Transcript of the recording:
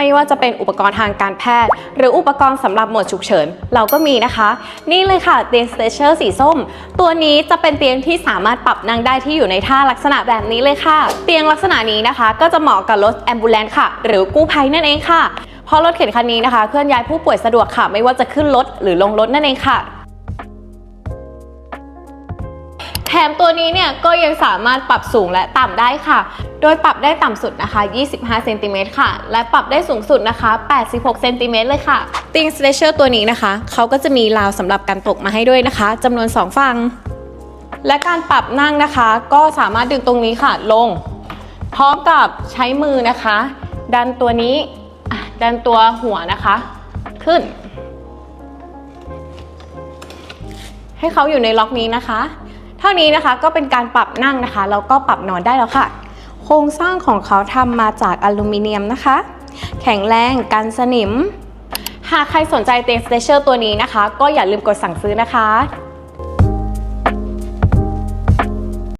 ไม่ว่าจะเป็นอุปกรณ์ทางการแพทย์ หรืออุปกรณ์สำหรับหมวดฉุกเฉิน เราก็มีนะคะ นี่เลยค่ะเตียงสเตเชอร์สีส้ม ตัวนี้จะเป็นเตียงที่สามารถปรับนั่งได้ที่อยู่ในท่าลักษณะแบบนี้เลยค่ะ เตียงลักษณะนี้นะคะ ก็จะเหมาะกับรถแอมบูเลนค่ะ หรือกู้ภัยนั่นเองค่ะเพราะรถเข็นคันนี้นะคะ เคลื่อนย้ายผู้ป่วยสะดวกค่ะ ไม่ว่าจะขึ้นรถหรือลงรถนั่นเองค่ะ แถมตัวนี้เนี่ยก็ยังสามารถปรับสูงและต่ำได้ค่ะ โดยปรับได้ต่ำสุดนะคะ 25 เซนติเมตรค่ะ และปรับได้สูงสุดนะคะ 86 เซนติเมตรเลยค่ะ ติงสเตเชอร์ตัวนี้นะคะ เขาก็จะมีราวสำหรับการตกมาให้ด้วยนะคะจำนวน 2 ฝั่ง และการปรับนั่งนะคะ ก็สามารถดึงตรงนี้ค่ะลง พร้อมกับใช้มือนะคะ ดันตัวนี้ ดันตัวหัวนะคะ ขึ้น ให้เขาอยู่ในล็อกนี้นะคะ เท่านี้นะคะก็เป็นการปรับนั่งนะคะแล้วก็ปรับนอนได้แล้วค่ะ โครงสร้างของเขาทำมาจากอลูมิเนียมนะคะ แข็งแรงกันสนิม หากใครสนใจเตียงสเตเชอร์ตัวนี้นะคะ ก็อย่าลืมกดสั่งซื้อนะคะ